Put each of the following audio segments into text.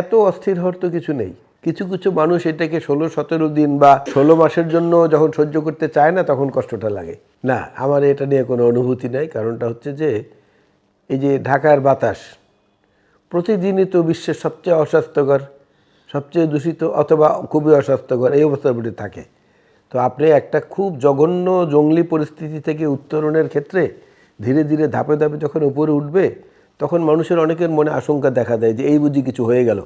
এত অস্থির হওয়ার তো কিছু নেই। কিছু কিছু মানুষ এটাকে ষোলো, সতেরো দিন বা ষোলো মাসের জন্য যখন সহ্য করতে চায় না, তখন কষ্টটা লাগে। না, আমার এটা নিয়ে কোনো অনুভূতি নাই। কারণটা হচ্ছে যে, এই যে ঢাকার বাতাস, প্রতিদিনই তো বিশ্বের সবচেয়ে অস্বাস্থ্যকর, সবচেয়ে দূষিত অথবা খুবই অস্বাস্থ্যকর এই অবস্থার থাকে। তো আপনি একটা খুব জঘন্য জঙ্গলি পরিস্থিতি থেকে উত্তরণের ক্ষেত্রে ধীরে ধীরে ধাপে ধাপে যখন উপরে উঠবে তখন মানুষের অনেকের মনে আশঙ্কা দেখা দেয় যে এই বুঝি কিছু হয়ে গেল।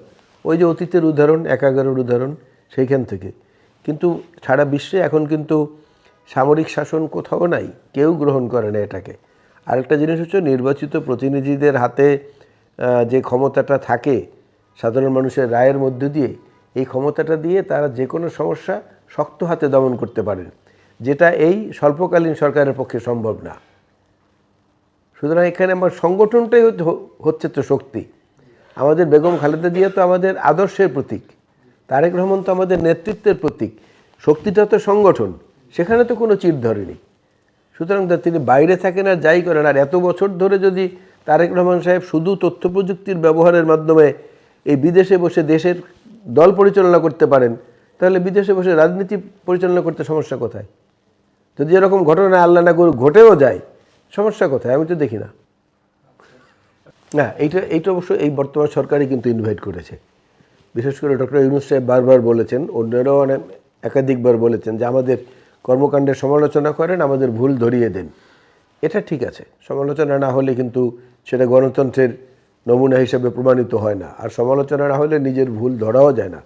ওই যে অতীতের উদাহরণ, একাগারের উদাহরণ, সেইখান থেকে। কিন্তু সারা বিশ্বে এখন কিন্তু সামরিক শাসন কোথাও নাই, কেউ গ্রহণ করে না এটাকে। আরেকটা জিনিস হচ্ছে নির্বাচিত প্রতিনিধিদের হাতে যে ক্ষমতাটা থাকে সাধারণ মানুষের রায়ের মধ্য দিয়ে, এই ক্ষমতাটা দিয়ে তারা যে কোনো সমস্যা শক্ত হাতে দমন করতে পারেন। যেটা এই স্বল্পকালীন সরকারের পক্ষে সম্ভব না। সুতরাং এখানে আমার সংগঠনটাই হচ্ছে- তো শক্তি। আমাদের বেগম খালেদা জিয়া তো আমাদের আদর্শের প্রতীক, তারেক রহমান তো আমাদের নেতৃত্বের প্রতীক, শক্তিটা তো সংগঠন, সেখানে তো কোনো চির ধরেনি। সুতরাং তিনি বাইরে থাকেন আর যাই করেন, আর এত বছর ধরে যদি তারেক রহমান সাহেব শুধু তথ্য প্রযুক্তির ব্যবহারের মাধ্যমে এই বিদেশে বসে দেশের দল পরিচালনা করতে পারেন, তাহলে বিদেশে বসে রাজনীতি পরিচালনা করতে সমস্যা কোথায়? যদি এরকম ঘটনা আল্লাহ না ঘটেও যায়। সমস্যা কোথায়? আমি তো দেখি না। না, এইটা এইটা অবশ্য এই বর্তমান সরকারই কিন্তু ইনভাইট করেছে। বিশেষ করে ডক্টর ইউনুস সাহেব বারবার বলেছেন, অন্যরাও অনেক একাধিকবার বলেছেন যে আমাদের কর্মকাণ্ডের সমালোচনা করেন, আমাদের ভুল ধরিয়ে দেন। এটা ঠিক আছে। সমালোচনা না হলে কিন্তু সেটা গণতন্ত্রের নমুনা হিসেবে প্রমাণিত হয় না। আর সমালোচনা না হলে নিজের ভুল ধরাও যায় না।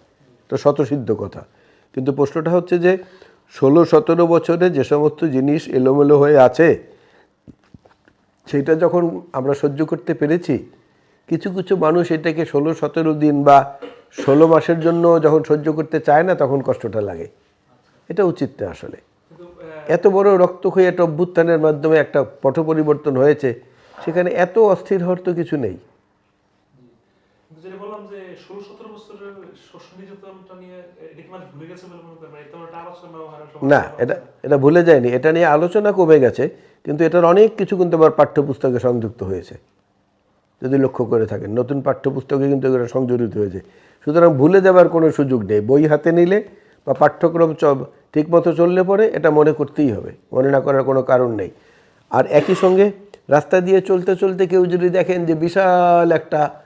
তো শতসিদ্ধ কথা। কিন্তু প্রশ্নটা হচ্ছে যে ষোলো সতেরো বছরে যে সমস্ত জিনিস এলোমেলো হয়ে আছে সেইটা যখন আমরা সহ্য করতে পেরেছি কিছু কিছু মানুষ এটাকে ষোলো সতেরো দিন বা ষোলো মাসের জন্য যখন সহ্য করতে চায় না তখন কষ্টটা লাগে। এটা উচিত না আসলে। এত বড় রক্তক্ষয়ী একটা অভ্যুত্থানের মাধ্যমে একটা পট পরিবর্তন হয়েছে সেখানে এত অস্থির হওয়ার তো কিছু নেই। মনে না এটা এটা ভুলে যায়নি। এটা নিয়ে আলোচনা কমে গেছে। কিন্তু এটার অনেক কিছু কিন্তু আবার পাঠ্যপুস্তকে সংযুক্ত হয়েছে। যদি লক্ষ্য করে থাকেন, নতুন পাঠ্যপুস্তকে কিন্তু এগুলো সংযোজিত হয়েছে। সুতরাং ভুলে যাবার কোনো সুযোগ নেই। বই হাতে নিলে বা পাঠ্যক্রম ঠিকমতো চললে পরে এটা মনে করতেই হবে। মনে না করার কোনো কারণ নেই। আর একই সঙ্গে রাস্তা দিয়ে চলতে চলতে কেউ যদি দেখেন যে বিশাল একটা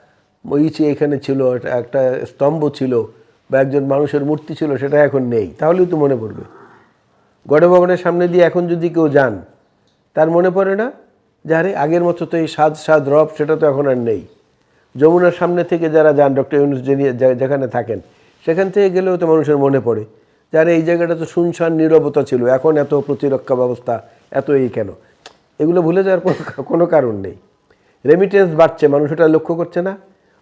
ইচি এখানে ছিল, একটা- স্তম্ভ ছিল বা একজন মানুষের মূর্তি ছিল, সেটা এখন নেই। তাহলেই তো মনে পড়বে। গণভবনের সামনে দিয়ে এখন যদি কেউ যান তার মনে পড়ে না? যে আরে, আগের মতো তো এই স্বাদ স্বাদ, রব, সেটা তো এখন আর নেই। যমুনার সামনে থেকে যারা যান, ডক্টর ইউনুস যেখানে থাকেন, সেখান থেকে গেলেও তো মানুষের মনে পড়ে যে আরে, এই জায়গাটা তো শুনশান, নীরবতা ছিল, এখন এত প্রতিরক্ষা ব্যবস্থা, এত এই কেন? এগুলো ভুলে যাওয়ার কোনো কারণ নেই। রেমিটেন্স বাড়ছে, মানুষ এটা লক্ষ্য করছে না।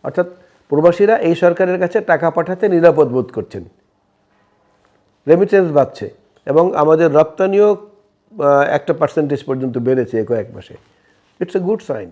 অর্থাৎ প্রবাসীরা এই সরকারের কাছে টাকা পাঠাতে নিরাপদ বোধ করছেন। রেমিটেন্স বাড়ছে এবং আমাদের রপ্তানিও একটা পার্সেন্টেজ পর্যন্ত বেড়েছে কয়েক মাসে। It's a good sign